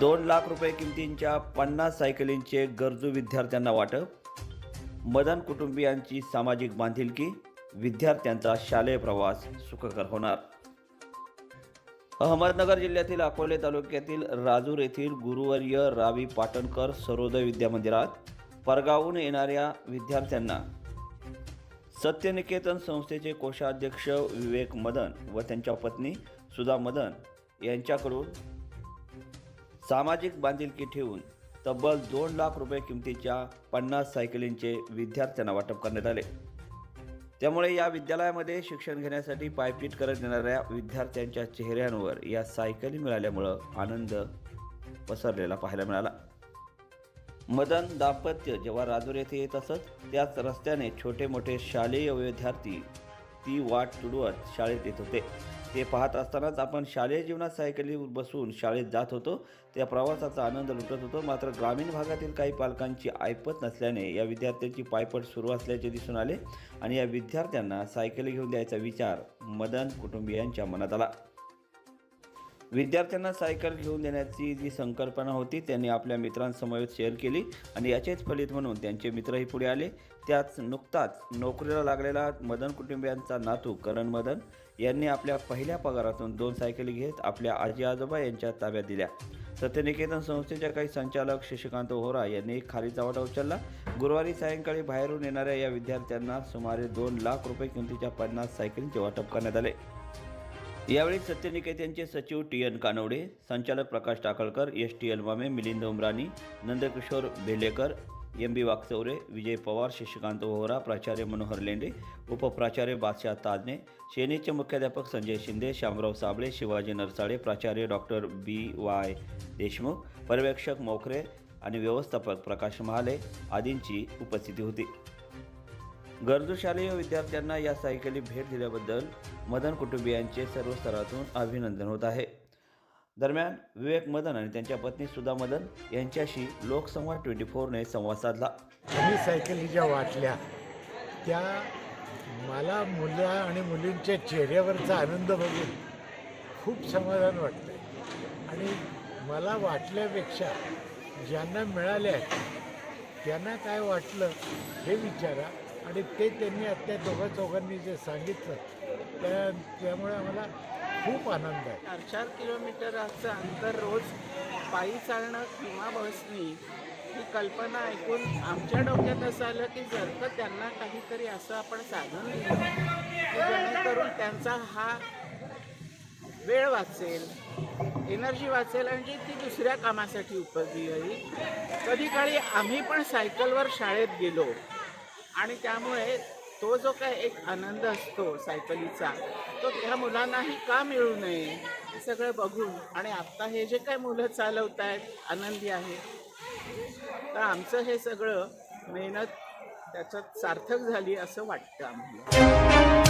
दोन लाख रुपये किमतींच्या पन्नास सायकलींचे गरजू विद्यार्थ्यांना वाटप मदन कुटुंबियांची सामाजिक बांधिलकी विद्यार्थ्यांचा शालेय प्रवास सुखकर होणार. अहमदनगर जिल्ह्यातील अकोले तालुक्यातील राजूर येथील गुरुवर्य रावी पाटणकर सर्वोदय विद्या मंदिरात परगावून येणाऱ्या विद्यार्थ्यांना सत्यनिकेतन संस्थेचे कोषाध्यक्ष विवेक मदन व त्यांच्या पत्नी सुधा मदन यांच्याकडून सामाजिक बांधिलकी ठेवून तब्बल दोन लाख रुपये किमतीच्या पन्नास सायकलींचे विद्यार्थ्यांना वाटप करण्यात आले. त्यामुळे या विद्यालयामध्ये शिक्षण घेण्यासाठी पायपीट करत येणाऱ्या विद्यार्थ्यांच्या चेहऱ्यांवर या सायकली मिळाल्यामुळं आनंद पसरलेला पाहायला मिळाला. मदन दाम्पत्य जेव्हा राजूर येथे येत असत त्याच रस्त्याने छोटे मोठे शालेय विद्यार्थी ती वाट तुडवत शाळेत येत होते. ते पाहत असतानाच आपण शालेय जीवनात सायकली बसून शाळेत जात होतो. त्या प्रवासाचा आनंद लुटत होतो. मात्र ग्रामीण भागातील काही पालकांची ऐपत नसल्याने या विद्यार्थ्यांची पायपट सुरू असल्याचे दिसून आले आणि या विद्यार्थ्यांना सायकली घेऊन द्यायचा विचार मदन कुटुंबियांच्या मनात आला. विद्यार्थ्यांना सायकल घेऊन देण्याची जी संकल्पना होती त्यांनी आपल्या मित्रांसमवेत शेअर केली आणि याचेच फलित म्हणून त्यांचे मित्रही पुढे आले. त्याच नुकताच नोकरीला लागलेला मदन कुटुंबियांचा नातू करण मदन यांनी आपल्या पहिल्या पगारातून दोन सायकली घेत आपल्या आजी आजोबा यांच्या ताब्यात दिल्या. सत्यनिकेतन संस्थेच्या काही संचालक शशिकांत होरा यांनी खाली चवाटा उचलला. गुरुवारी सायंकाळी बाहेरून येणाऱ्या या विद्यार्थ्यांना सुमारे दोन लाख रुपये किमतीच्या पन्नास सायकलींचे वाटप करण्यात आले. यावेळी सत्यनिकेतनचे सचिव टी एन कानवडे संचालक Prakash Takalkar S T Elmame Milind Umrani Nandkishor Bhelekar M B Wakchaure Vijay Pawar Shashikant Vohra प्राचार्य मनोहर लेंडे उपप्राचार्य बादशाह ताजने सेनेचे मुख्याध्यापक संजय शिंदे शामराव साबळे शिवाजी नरसाळे प्राचार्य डॉक्टर बी वाय देशमुख पर्यवेक्षक मोखरे आणि व्यवस्थापक प्रकाश महाले आदींची उपस्थिती होती गरजू शालेय विद्यार्थ्यांना या सायकली भेट दिल्याबद्दल मदन कुटुंबियांचे सर्व स्तरातून अभिनंदन होत आहे दरम्यान विवेक मदन आणि त्यांच्या पत्नी सुधा मदन यांच्याशी लोकसंवाद ट्वेंटी फोरने संवाद साधला. मी सायकली ज्या वाटल्या. त्या मला मुलं आणि मुलींच्या चेहऱ्यावरचा आनंद बघून खूप समाधान वाटतं आणि मला वाटल्यापेक्षा ज्यांना मिळाल्या आहेत त्यांना काय वाटलं हे विचारा. आणि ते त्यांनी आत्या दोघा चौघांनी जे सांगितलं. त्या त्यामुळे आम्हाला खूप आनंद आहे. चार चार किलोमीटरचं अंतर रोज पायी चालणं किंवा बसनी ही कल्पना ऐकून आमच्या डोक्यात असं आलं की जर का त्यांना काहीतरी असं आपण साधन दिलं की जेणेकरून त्यांचा हा वेळ वाचेल एनर्जी वाचेल आणि जी ती दुसऱ्या कामासाठी उपयोगी होईल कधी काळी आम्ही पण सायकलवर शाळेत गेलो आणि त्यामुळे तो जो काय एक आनंद असतो सायकलीचा तो त्या मुलांनाही का मिळू नये हे सगळं बघून आणि आत्ता हे जे काय मुलं चालवत आहेत आनंदी आहे तर आमचं हे सगळं मेहनत त्याच्यात सार्थक झाली असं वाटतं आम्हाला.